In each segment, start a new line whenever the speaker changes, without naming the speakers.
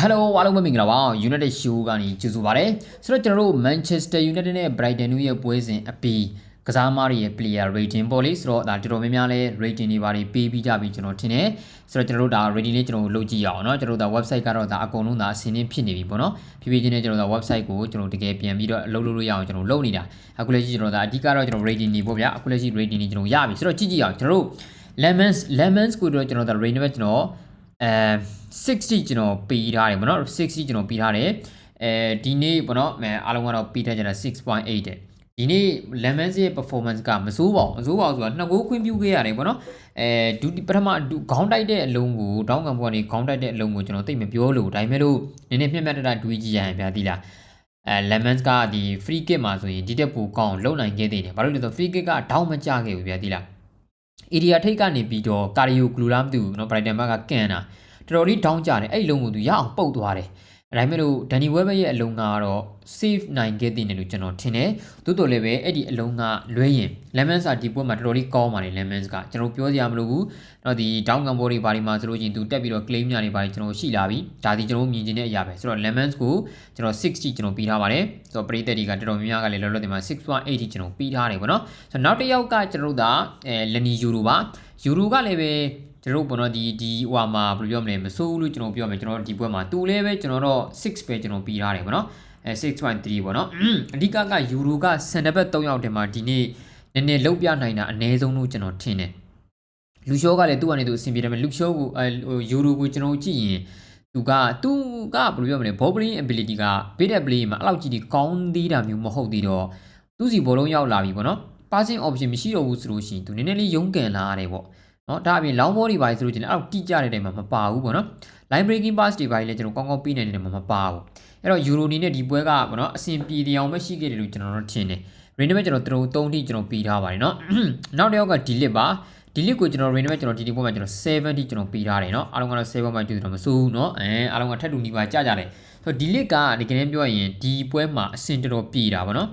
Hello အားလုံးပဲမင်္ဂလာပါ United Show ကနေကြိုဆိုပါရစေဆိုတော့ကျွန်တော်တို့ Manchester United နဲ့ Brighton တို့ရဲ့ပွဲစဉ်အပြီးကစားသမားတွေရဲ့ player rating ပေါ့လေဆိုတော့ဒါတော်တော်များများလဲ rating တွေပါတယ်ပေးပြီးကြပြီကျွန်တော်ထင်တယ်ဆိုတော့ကျွန်တော်တို့ဒါ rating လေးကျွန်တော်လုပ်ကြည့်ရအောင်เนาะကျွန်တော်တို့ဒါ website ကတော့ဒါအကုန်လုံးဒါအစင်းင်းဖြစ်နေပြီပေါ့เนาะဖြည်းဖြည်းချင်းနဲ့ကျွန်တော်တို့ဒါ website ကိုကျွန်တော်တကယ်ပြန်ပြီးတော့အလုပ်လုပ်လို့ရအောင်ကျွန်တော်လုပ်နေတာအခုလက်ရှိကျွန်တော်ဒါအဓိကတော့ကျွန်တော် rating တွေပေါ့ဗျာအခုလက်ရှိ rating တွေကျွန်တော်ရပြီဆိုတော့ကြည့်ကြည့်အောင်ကျွန်တော်တို့ lemons lemons ကိုတော့ကျွန်တော်ဒါ rating ပဲကျွန်တော် အဲ60ကျွန်တော်ပေးထားတယ်ဗောနော်60ကျွန်တော်ပေးထားတယ်အဲဒီနေ့ဗောနော်အဲအားလုံးကတော့ပေးထားကြတာ6.8တဲ့ဒီနေ့ lemons ရဲ့ performance ကမစိုးပါဘူးမစိုးပါဘူးဆိုတာနှစ်ကိုခွင့်ပြုခဲ့ရတယ်ဗောနော်အဲဒုတိပထမဒုခေါင်းတိုက်တဲ့အလုံးကိုတောင်းကံဘောကနေခေါင်းတိုက်တဲ့အလုံးကိုကျွန်တော်သိမပြောလို့ဒါပေမဲ့လို့နည်းနည်းမျက်မျက်တတတွေးကြည့်ရရင်ဗျာဒီလားအဲ lemons ကဒီ free kick မှာဆိုရင်ဒီတက်ပူကောင်းလုံနိုင်ခဲ့သေးတယ်ဘာလို့လဲဆိုတော့ free kick ကတောင်းမကြခဲ့ဘူးဗျာဒီလား area ထိတ်ကနေပြီးတော့ကာရီယိုဂလူလာမသိဘူးเนาะ Brighton ဘက်ကကန်တာတော်တော်လေးဒေါင်းကြတယ်အဲ့လုံးကိုသူရအောင်ပုတ်သွားတယ် ဒါပေမဲ့လို့ Danny Webber ရဲ့အလုံးကတော့ save နိုင်ခဲ့တယ်လို့ကျွန်တော်ထင်တယ်သို့တော်လည်းပဲအဲ့ဒီအလုံးကလွဲရင် Lemons ကဒီပွဲမှာတော်တော်လေးကောင်းပါတယ် Lemons ကကျွန်တော်ပြောစရာမလိုဘူးတော့ဒီ down combo တွေဘာတွေမှာဆိုလို့ရှိရင်သူတက်ပြီးတော့ claim များတွေဘာတွေကျွန်တော်ရှိလာပြီဒါဒီကျွန်တော်မြင်ချင်တဲ့အရာပဲဆိုတော့ Lemons ကိုကျွန်တော်6ကြီးကျွန်တော်ပြီးထားပါတယ်ဆိုတော့ပရိသတ်တွေကတော်တော်များများကလည်းလောလောဆယ်မှာ6.8ကြီးကျွန်တော်ပြီးထားတယ်ပေါ့နော်ဆိုတော့နောက်တစ်ယောက်ကကျွန်တော်တို့ကအဲ Lenny Euro ပါ Euro ကလည်းပဲ ကျွန်တော်တို့ပေါ့နော်ဒီဒီဟိုမှာဘယ်လိုပြောမလဲမစိုးဘူးလို့ကျွန်တော်ပြောမယ်ကျွန်တော်ဒီဘွဲမှာတူလည်းပဲကျွန်တော်တော့6ပဲကျွန်တော်ပြီးထားတယ်ပေါ့နော်အဲ6.3ပေါ့နော်အဓိကကယူရိုကစန်တဘက်3ယောက်တည်းမှာဒီနေ့နည်းနည်းလောက်ပြနိုင်တာအနည်းဆုံးလို့ကျွန်တော်ထင်တယ်လူရှောကလည်းသူ့ကနေသူအဆင်ပြေတယ်မယ်လူရှောကိုအဲယူရိုကိုကျွန်တော်ကြည့်ရင်သူကသူကဘယ်လိုပြောမလဲ ball playing ability က bid play မှာအဲ့လောက်ကြီးဒီကောင်းသေးတာမျိုးမဟုတ်သေးတော့သူစီဘောလုံးရောက်လာပြီပေါ့နော် passing option မရှိတော့ဘူးဆိုလို့ရှိရင်သူနည်းနည်းလေးရုန်းကန်လာရတယ်ပေါ့နော် ဒါအပြင် long ball တွေပါဆိုလို့ချင်းအဲ့တော့တိကျတဲ့တိုင်မှာမပါဘူးပေါ့နော် line breaking pass တွေပါလည်းကျွန်တော်ကောင်းကောင်းပြီးနိုင်တဲ့တိုင်မှာမပါဘူးအဲ့တော့ euro နေနဲ့ဒီပွဲကပေါ့နော်အဆင်ပြေတဲ့အောင်ပဲရှိခဲ့တယ်လို့ကျွန်တော်တို့ထင်တယ် rain နဲ့ကျွန်တော်တို့3ထိကျွန်တော်ပြီးထားပါတယ်နော်နောက်တစ်ယောက်က delete ပါ delete ကိုကျွန်တော် rain နဲ့ကျွန်တော်ဒီဒီပွဲမှာကျွန်တော်7ထိကျွန်တော်ပြီးထားတယ်နော်အားလုံးကတော့7မှာကျူတော့မစိုးဘူးနော်အဲအားလုံးကထပ်တူနီးပါကြကြတယ်ဆိုတော့ delete ကဒီကနေ့ပြောရရင်ဒီပွဲမှာအဆင်တော်တော်ပြေတာပေါ့နော်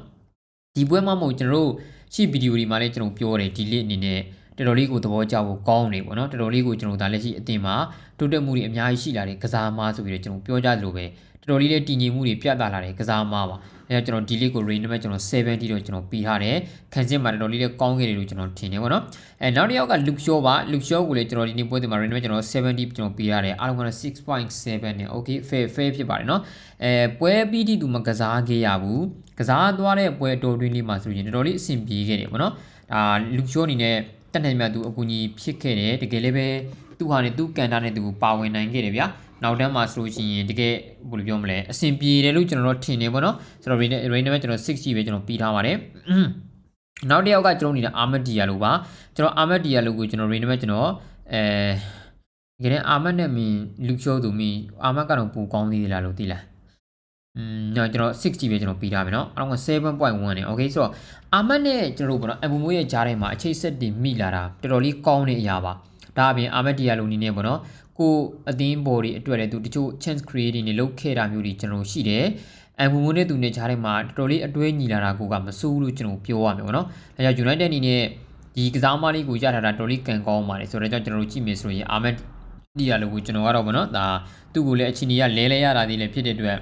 ဒီပွဲမှာမဟုတ်ကျွန်တော်တို့ရှိဗီဒီယိုတွေမှာလည်းကျွန်တော်ပြောတယ် delete အနေနဲ့ တော်တော်လေးကိုသဘောကျဖို့ကောင်းနေပေါ့နော်တော်တော်လေးကိုကျွန်တော်ဒါလက်ရှိအတင်မှာတိုးတက်မှုတွေအများကြီးရှိလာတယ်ကစားမဆိုပြီးတော့ကျွန်တော်ပြောကြသလိုပဲတော်တော်လေးလည်းတည်ငြိမ်မှုတွေပြသလာတယ်ကစားမပါအဲတော့ကျွန်တော် delete ကို range နံပါတ်ကျွန်တော်70တော့ကျွန်တော်ပြီးထားတယ်ခန်းစင်းမှာတော်တော်လေးလည်းကောင်းခဲ့တယ်လို့ကျွန်တော်ထင်တယ်ပေါ့နော်အဲနောက်တစ်ယောက်က Luke Shaw ပါ Luke Shaw ကိုလည်းကျွန်တော်ဒီနေ့ပွဲတွေမှာ range နံပါတ်ကျွန်တော်70ကျွန်တော်ပြီးရတယ်အားလုံးကတော့6.7နဲ့ okay fair fair ဖြစ်ပါတယ်နော်အဲပွဲပြီးတိသူမကစားခဲ့ရဘူးကစားသွားတဲ့ပွဲတော်တွင်းလေးမှာဆိုရင်တော်တော်လေးအဆင်ပြေခဲ့တယ်ပေါ့နော်ဒါ Luke Shaw အနေနဲ့ တက်နိုင်မြတ်သူအကူအညီဖြစ်ခဲ့တယ်တကယ်လည်းပဲသူဟာနဲ့သူကန်တာနဲ့သူပါဝင်နိုင်ခဲ့တယ်ဗျာနောက်တန်းမှာဆိုလို့ရှိရင်တကယ်ဘယ်လိုပြောမလဲအဆင်ပြေတယ်လို့ကျွန်တော်တို့ထင်နေပေါ့နော်ဆိုတော့ range range နဲ့ကျွန်တော်60ပဲကျွန်တော်ပြီးထားပါတယ်နောက်တစ်ယောက်ကကျွန်တော်နေတဲ့ Ahmed Diallo ပါကျွန်တော် Ahmed Diallo ကိုကျွန်တော် range နဲ့ကျွန်တော်အဲဒီကနေ့ Ahmed နဲ့မင်း Luke Shaw သူမင်း Ahmed ကတော့ပူကောင်းသေးလားလို့သိလားอืม ညကျွန်တော်60ပဲကျွန်တော်ပြီးထားပြီเนาะအတော့က7.1နဲ့ okay ဆိုတော့အာမတ်နဲ့ကျွန်တော်တို့ပေါ့နော်အဘူမိုးရဲ့ဂျားထဲမှာအချိတ်ဆက်တင်မိလာတာတော်တော်လေးကောင်းတဲ့အရာပါဒါအပြင်အာမတ်ဒီယာလိုနီနဲ့ပေါ့နော်ကိုအသင်းဘော်တွေအတွက်လည်းသူတချို့ chance creating တွေလုပ်ခဲ့တာမျိုးတွေကျွန်တော်ရှိတယ်အဘူမိုးနဲ့သူနဲ့ဂျားထဲမှာတော်တော်လေးအတွဲညီလာတာကိုကမစိုးလို့ကျွန်တော်ပြောရမယ်ပေါ့နော်ဒါကြောင့် United အနေနဲ့ဒီကစားမလေးကိုရထားတာတော်တော်လေးကန်ကောင်းပါတယ်ဆိုတော့ကြောင့်ကျွန်တော်တို့ကြည့်မယ်ဆိုရင်အာမတ်ဒီယာလိုကိုကျွန်တော်ကတော့ပေါ့နော်ဒါသူ့ကိုလည်းအချင်းကြီးကလဲလဲရတာဒီလည်းဖြစ်တဲ့အတွက်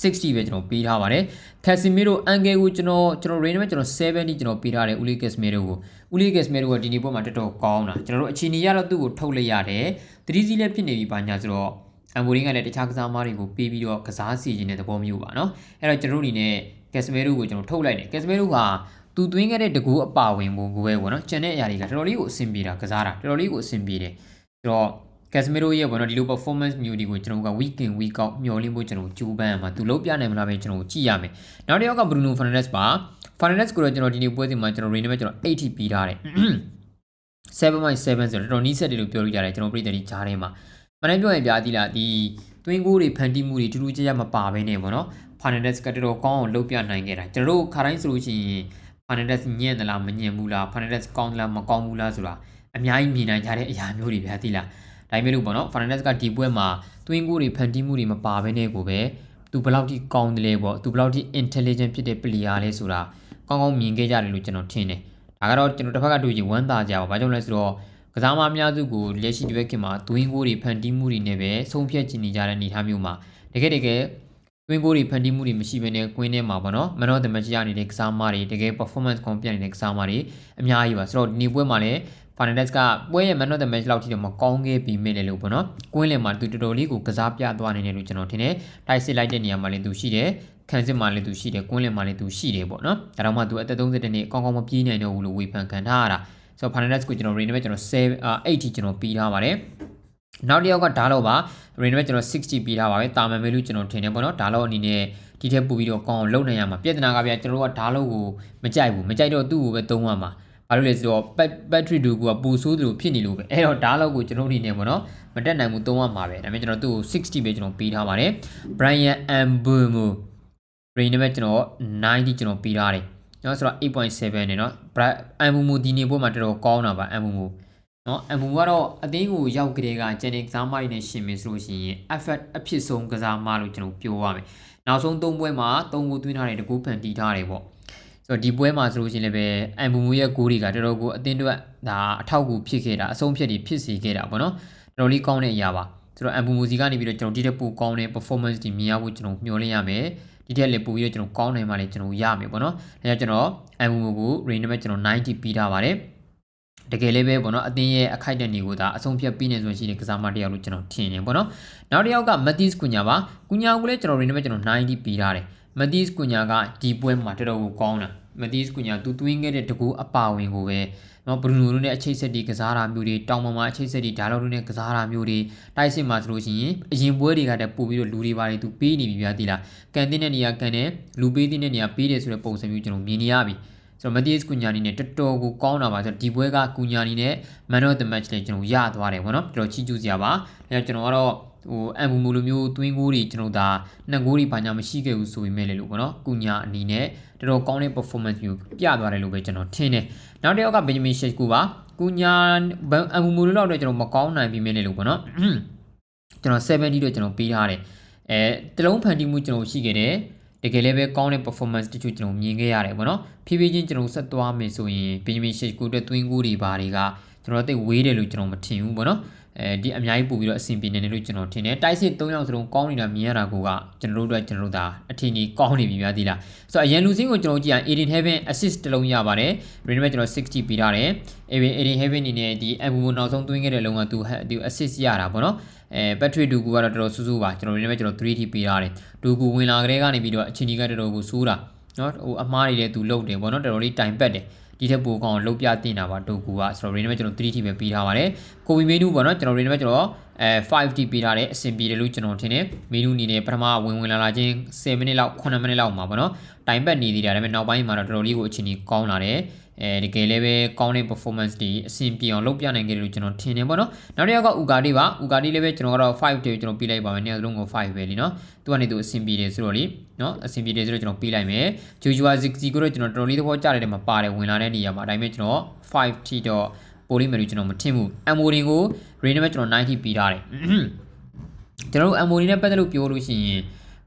60ပဲကျွန်တော်ပေးထားပါတယ်။ Casemiro Angle ကိုကျွန်တော်ကျွန်တော် range မှာကျွန်တော်70ကျွန်တော်ပေးထားတယ် Uli Casemiro ကို Uli Casemiro ကဒီနေ့ပွဲမှာတော်တော်ကောင်းတာကျွန်တော်တို့အချိန်ကြီးရတော့သူ့ကိုထုတ်လိုက်ရတယ်။သတိစီလည်းဖြစ်နေပြီပါညာဆိုတော့အမ်ဘိုရင်းကလည်းတခြားကစားသမားတွေကိုပေးပြီးတော့ကစားစီခြင်းတဲ့သဘောမျိုးပါနော်။အဲ့တော့ကျွန်တော်တို့အနေနဲ့ Casemiro ကိုကျွန်တော်ထုတ်လိုက်တယ်။ Casemiro ကသူသွင်းခဲ့တဲ့တကူအပါဝင်ပုံကိုပဲပေါ့နော်။ကျန်တဲ့အရာတွေကတော်တော်လေးကိုအဆင်ပြေတာကစားတာတော်တော်လေးကိုအဆင်ပြေတယ်။ဆိုတော့ Casemiro ရဲ့ဘောနော်ဒီလို performance မျိုးတွေကိုကျွန်တော်က week in week out မျှော်လင့်ဖို့ကျွန်တော်ကြိုးပမ်းရမှာသူလုံးပြနိုင်မလားပဲကျွန်တော်ကြည့်ရမယ်နောက်တစ်ယောက်က Bruno Fernandes ပါ Fernandes ကိုတော့ကျွန်တော်ဒီနေ့ပွဲစဉ်မှာကျွန်တော် range နဲ့ကျွန်တော်80ပြီးထားတယ်7.7ဆိုတော့တော်တော်နီးစက်တယ်လို့ပြောလို့ရတယ်ကျွန်တော်ပြည်တယ်ဒီဂျားထဲမှာမနေ့ပြောရင်ပြားသီးလားဒီတွင်းကိုတွေဖန်တီးမှုတွေတူတူကြကြမပါဘဲနဲ့ပေါ့နော် Fernandes ကတော်တော်ကောင်းအောင်လုပ်ပြနိုင်ခဲ့တာကျွန်တော်တို့ခါတိုင်းဆိုလို့ရှိရင် Fernandes ညံ့သလားမညံ့ဘူးလား Fernandes ကောင်းသလားမကောင်းဘူးလားဆိုတာအများကြီးမြင်နိုင်ကြတဲ့အရာမျိုးတွေဗျာသီးလား ဒါပေမဲ့လို့ပေါ့နော် Fernandes ကဒီပွဲမှာတွင်းကိုတွေဖန်တီးမှုတွေမပါဘဲနဲ့ကိုပဲသူဘယ်လောက်ထိကောင်းတယ်လဲပေါ့သူဘယ်လောက်ထိ intelligent ဖြစ်တဲ့ player လဲဆိုတာကောင်းကောင်းမြင်ခဲ့ကြတယ်လို့ကျွန်တော်ထင်တယ်ဒါကတော့ကျွန်တော်တစ်ဖက်ကတွေ့ကြည့်ဝမ်းသာကြပါဘာကြောင့်လဲဆိုတော့ကစားမအများစုကိုလက်ရှိဒီဘက်ခင်မှာသွင်းကိုတွေဖန်တီးမှုတွေနဲ့ပဲဆုံးဖြတ်ချင်နေကြတဲ့အနေအထားမျိုးမှာတကယ်တကယ်သွင်းကိုတွေဖန်တီးမှုတွေမရှိဘဲနဲ့ကွင်းထဲမှာပေါ့နော်မနောတမချရနေတဲ့ကစားမတွေတကယ် performance ကောင်းပြနေတဲ့ကစားမတွေအများကြီးပါဆိုတော့ဒီနေ့ပွဲမှာလည်း Fernandez ကပွဲရဲ့ man of the match လောက်ထိတော့မကောင်းခဲ့ပြီးမြင်တယ်လို့ပေါ့နော်။ကွင်းလယ်မှာသူတော်တော်လေးကိုကစားပြသွားနေတယ်လို့ကျွန်တော်ထင်တယ်။တိုက်စစ်လိုက်တဲ့နေရာမှာလည်းသူရှိတယ်။ခံစစ်မှာလည်းသူရှိတယ်။ကွင်းလယ်မှာလည်းသူရှိတယ်ပေါ့နော်။ဒါတော့မှသူအသက်30နှစ်အကောင်းကောင်းမပြေးနိုင်တော့ဘူးလို့ဝေဖန်ခံထားရတာ။ဆိုတော့ Fernandez ကိုကျွန်တော် range ပဲကျွန်တော်7 8ထိကျွန်တော်ပြီးထားပါတယ်။နောက်တစ်ယောက်ကဒါတော့ပါ range ပဲကျွန်တော်60ပြီးထားပါပဲ။တာမန်မဲလို့ကျွန်တော်ထင်တယ်ပေါ့နော်။ဒါတော့အနေနဲ့ဒီထက်ပိုပြီးတော့ကောင်းအောင်လုပ်နိုင်ရမှာပြဿနာကဗျာကျွန်တော်ကဒါလို့ကိုမကြိုက်ဘူးမကြိုက်တော့သူ့ကိုပဲသုံးရမှာ ဘာလို့လဲဆိုတော့ဘက်ထရီဒူကပူဆိုးသလိုဖြစ်နေလို့ပဲအဲ့တော့ဒါလောက်ကိုကျွန်တော်အနေနဲ့ပေါ့နော်မတက်နိုင်ဘူးသုံးရမှာပဲဒါပေမဲ့ကျွန်တော်သူ့ကို60ပဲကျွန်တော်ပေးထားပါတယ် Brian Ambumo Brain နဲ့ပဲကျွန်တော်90ကျွန်တော်ပေးထားတယ်နော်ဆိုတော့8.7နဲ့နော် Ambumo ဒီနေ့ပွဲမှာတော်တော်ကောင်းတာပါ Ambumo နော်အမူကတော့အသင်းကိုရောက်ကြတဲ့ကဂျန်နီကစားမတွေနဲ့ရှင်မယ်ဆိုလို့ရှိရင် effort အဖြစ်ဆုံးကစားမလို့ကျွန်တော်ပြောရမယ်။နောက်ဆုံး၃ပွဲမှာ၃ဂိုးသွင်းထားတဲ့တကူဖန်တီးထားတယ်ပေါ့။ တော့ဒီပွဲမှာဆိုလို့ရှိရင်လည်းပဲအမ်ဘူမူရဲ့ဂိုးတွေကတော်တော်ကိုအသင်းတို့ကဒါအထောက်အကူဖြစ်ခဲ့တာအဆုံးဖြတ်တွေဖြစ်စေခဲ့တာပေါ့နော်တော်တော်လေးကောင်းတဲ့အရာပါဆိုတော့အမ်ဘူမူစီကနေပြီးတော့ကျွန်တော်ဒီတက်ပိုကောင်းတဲ့ performance တွေမြင်ရဖို့ကျွန်တော်မျှော်လင့်ရမယ်ဒီထက်လည်းပိုပြီးတော့ကျွန်တော်ကောင်းနိုင်မှလည်းကျွန်တော်ရမယ်ပေါ့နော်ဒါကြောင့်ကျွန်တော်အမ်ဘူမူကို range နဲ့ကျွန်တော်90ပြီးထားပါတယ်တကယ်လေးပဲပေါ့နော်အသင်းရဲ့အခိုက်အတန့်တွေကိုဒါအဆုံးဖြတ်ပြီးနေဆိုရှိတဲ့ကစားမတယောက်လို့ကျွန်တော်ထင်နေပေါ့နော်နောက်တစ်ယောက်ကမက်သီးစ်ကွညာပါကွညာကိုလည်းကျွန်တော် range နဲ့ကျွန်တော်90ပြီးထားတယ်မက်သီးစ်ကွညာကဒီပွဲမှာတော်တော်ကိုကောင်းတာ မက်သီးစ်ကွညာသူသွင်းခဲ့တဲ့တကူအပါဝင်ကိုပဲနော်ဘရူနိုတို့နဲ့အချိတ်ဆက်တွေကစားတာမျိုးတွေတောင်ပေါ်မှာအချိတ်ဆက်တွေဒါလောက်တို့နဲ့ကစားတာမျိုးတွေတိုက်စစ်မှာဆိုလို့ရှိရင်အရင်ပွဲတွေကတည်းပို့ပြီးတော့လူတွေပါတယ်သူပေးနေပြီဗျာတိလားကန်တင်းတဲ့နေရာကန်တယ်လူပေးတဲ့နေရာပေးတယ်ဆိုတဲ့ပုံစံမျိုးကျွန်တော်မြင်နေရပြီဆိုတော့မတီးစ်ကူညာနီနဲ့တော်တော်ကိုကောင်းတာပါဆိုတော့ဒီပွဲကကူညာနီနဲ့ man of the match လည်းကျွန်တော်ရသွားတယ်ဗောနော်တော်တော်ချီးကျူးစရာပါအဲကျွန်တော်ကတော့ ဟိုအမ်ဘူမူလိုမျိုးတွင်းကိုတွေကျွန်တော်ဒါနှစ်ကိုတွေဘာညာမရှိခဲ့ဘူးဆိုပေမဲ့လေလို့ဗောနော်ကူညာအနေနဲ့တော်တော်ကောင်းတဲ့ performance မျိုးပြသွားတယ်လို့ပဲကျွန်တော်ထင်တယ်နောက်တစ်ယောက်က Benjamin Sheshko ပါကူညာအမ်ဘူမူလိုတော့ကျွန်တော်မကောင်းနိုင်ပြီမဲ့လေလို့ဗောနော်ကျွန်တော်70တော့ကျွန်တော်ပေးထားတယ်အဲတလုံးဖန်တီးမှုကျွန်တော်ရှိခဲ့တယ်တကယ်လည်းပဲကောင်းတဲ့ performance တချို့ကျွန်တော်မြင်ခဲ့ရတယ်ပေါ့နော်ဖြည်းဖြည်းချင်းကျွန်တော်ဆက်သွားမယ်ဆိုရင် Benjamin Sheshko အတွက် twin goal တွေဘာတွေကကျွန်တော်သိဝေးတယ်လို့ကျွန်တော်မထင်ဘူးပေါ့နော် အဲဒီအများကြီးပို့ပြီးတော့အဆင်ပြေနေတယ်လို့ကျွန်တော်ထင်တယ်တိုက်စစ်၃ယောက်စလုံးကောင်းနေတာမြင်ရတာကိုကကျွန်တော်တို့အတွက်ကျွန်တော်တို့သာအထင်ကြီးကောင်းနေပြီများသေးလားဆိုတော့အရန်လူစင်းကိုကျွန်တော်ကြည့်ရင် Eden Heaven assist တစ်လုံးရပါတယ်ရင်းမဲ့ကျွန်တော်60ပေးထားတယ်အဲပင် Eden Heaven အနေနဲ့ဒီ Mbumo နောက်ဆုံးသွင်းခဲ့တဲ့လုံကသူသူ assist ရတာပေါ့နော်အဲဘက်ထရီဒူကူကတော့တော်တော်စူးစူးပါကျွန်တော်ရင်းမဲ့ကျွန်တော် 3T ပေးထားတယ်ဒူကူဝင်လာကလေးကနေပြီးတော့အချင်းကြီးကတော်တော်ကိုစိုးတာနော်ဟိုအမားတွေလည်းသူလုံတယ်ပေါ့နော်တော်တော်လေးတိုင်ပတ်တယ် ဒီထက်ပိုကောင်းလောက်ပြတင်တာပါဒိုကူကဆိုတော့ range နဲ့ကျွန်တော် 3T ပဲပြီးထားပါတယ်ကိုဗီမင်းနူးပေါ့နော်ကျွန်တော် range နဲ့ကျွန်တော်အဲ 5T ပြီးထားတယ်အဆင်ပြေတယ်လို့ကျွန်တော်ထင်တယ်မင်းနူးအနေနဲ့ပထမဝင်ဝင်လာလာချင်း10မိနစ်လောက်9မိနစ်လောက်မှာပေါ့နော်တိုင်ပတ်နေသေးတယ်ဒါပေမဲ့နောက်ပိုင်းမှာတော့တော်တော်လေးကိုအချိန်ကြီးကောင်းလာတယ် အဲတကယ်လည်းပဲကောင်းတဲ့ performance တွေအဆင်ပြေအောင်လုပ်ပြနိုင်ခဲ့တယ်လို့ကျွန်တော်ထင်တယ်ပေါ့နော်နောက်တစ်ယောက်ကဥကာတီပါဥကာတီလည်းပဲကျွန်တော်ကတော့5တေကျွန်တော်ပြီးလိုက်ပါမယ်နှစ်ယောက်လုံးကို5ပဲလीနော်သူကနေသူအဆင်ပြေတယ်ဆိုတော့လीနော်အဆင်ပြေတယ်ဆိုတော့ကျွန်တော်ပြီးလိုက်မယ်ဂျူဂျူအာဇစ်စီကိုတော့ကျွန်တော်တော်တော်လေးသဘောကျတဲ့နေရာမှာပါတယ်ဝင်လာတဲ့နေရာမှာဒါပေမဲ့ကျွန်တော်5 t တော့ပိုလိမယ်လို့ကျွန်တော်မထင်ဘူးအမိုရင်ကို range နဲ့ကျွန်တော်90ပြီးထားတယ်ကျွန်တော်တို့အမိုရင်နဲ့ပတ်သက်လို့ပြောလို့ရှိရင်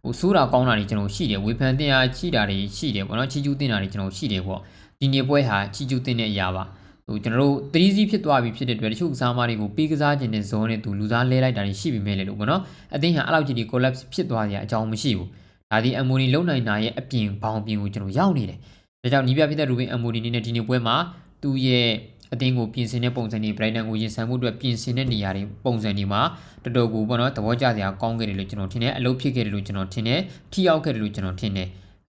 ဟိုဆိုးတာကောင်းတာတွေကျွန်တော်ရှိတယ်ဝေဖန်တင်အားချိတာတွေရှိတယ်ပေါ့နော်ချီကျူးတင်တာတွေကျွန်တော်ရှိတယ်ပေါ့ဒီနေ့ပွဲဟာချီကျူးတင်တဲ့အရာပါဟိုကျွန်တော်တို့3စီးဖြစ်သွားပြီဖြစ်တဲ့အတွက်တချို့ကစားမတွေကိုပေးကစားခြင်းနဲ့ဇုံနဲ့သူလူစားလဲလိုက်တာတွေရှိပြီမဲ့လေလို့ပေါ့နော်အသင်းဟာအဲ့လောက်ကြီးဒီ collapse ဖြစ်သွားကြအကြောင်းမရှိဘူးဒါဒီအမိုနီလုံနိုင်တာရဲ့အပြင်ဘောင်ပြင်ကိုကျွန်တော်ရောက်နေတယ်ဒါကြောင့်နီးပြဖြစ်တဲ့ရူဘင်အမိုနီနဲ့ဒီနေ့ပွဲမှာသူ့ရဲ့ အသင်းကိုပြင်ဆင်တဲ့ပုံစံတွေ Brighton ကိုရင်ဆိုင်မှုအတွက်ပြင်ဆင်တဲ့နေရာတွေပုံစံတွေမှာတော်တော်ကိုပေါ့နော်သဘောကျစရာကောင်းခဲ့တယ်လို့ကျွန်တော်ထင်တယ်အလုပ်ဖြစ်ခဲ့တယ်လို့ကျွန်တော်ထင်တယ်ထိရောက်ခဲ့တယ်လို့ကျွန်တော်ထင်တယ်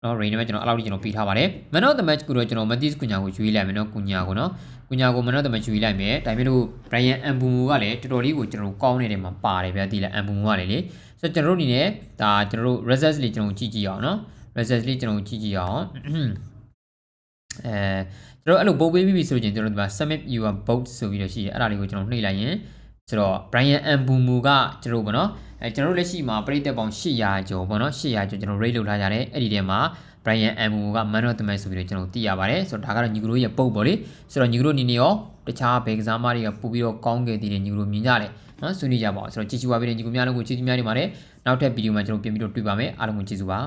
နော် rain နဲ့ကျွန်တော်အဲ့လောက်ကြီးကျွန်တော်ပြီးထားပါတယ် man of the match ကိုတော့ကျွန်တော် Matis ကုညာကိုယူလိုက်မယ်နော်ကုညာကိုနော်ကုညာကို man of the match ယူလိုက်မယ်ဒါပေမဲ့လို့ Brian Ambumu ကလည်းတော်တော်လေးကိုကျွန်တော်ကောင်းနေတဲ့မှာပါတယ်ဗျာဒီလား Ambumu ကလည်းလေဆိုတော့ကျွန်တော်တို့အနေနဲ့ဒါကျွန်တော်တို့ results လေးကျွန်တော်ကြည့်ကြည့်အောင်နော် results လေးကျွန်တော်ကြည့်ကြည့်အောင် အဲကျွန်တော်အဲ့လိုပုတ်ပေးပြီးဆိုရင်ကျွန်တော်ဒီမှာ submit your vote ဆိုပြီးတော့ရှိတယ်အဲ့ဒါလေးကိုကျွန်တော်နှိပ်လိုက်ရင်ဆိုတော့ Brian Ambumu ကကျွန်တော်ဗောနော်အဲကျွန်တော်လက်ရှိမှာပရိသတ်ပေါင်း800ကျော်ဗောနော်800ကျော်ကျွန်တော် rate လုပ်ထားကြတယ်အဲ့ဒီထဲမှာ Brian Ambumu က man of the match ဆိုပြီးတော့ကျွန်တော်သိရပါတယ်ဆိုတော့ဒါကတော့ညီကတို့ရဲ့ပုတ်ပေါ့လေဆိုတော့ညီကတို့အနေနဲ့ရောတခြားဘယ်ကစားမတွေကပို့ပြီးတော့ကောင်းခဲ့သေးတယ်ညီကတို့မြင်ကြတယ်နော်ဆွေးနွေးကြပါအောင်ဆိုတော့ကြည့်ချူပါပြီးတဲ့ညီကများလုံးကိုချီးကျူးများနေပါတယ်နောက်ထပ်ဗီဒီယိုမှာကျွန်တော်ပြန်ပြီးတော့တွေ့ပါမယ်အားလုံးကိုကျေးဇူးပါ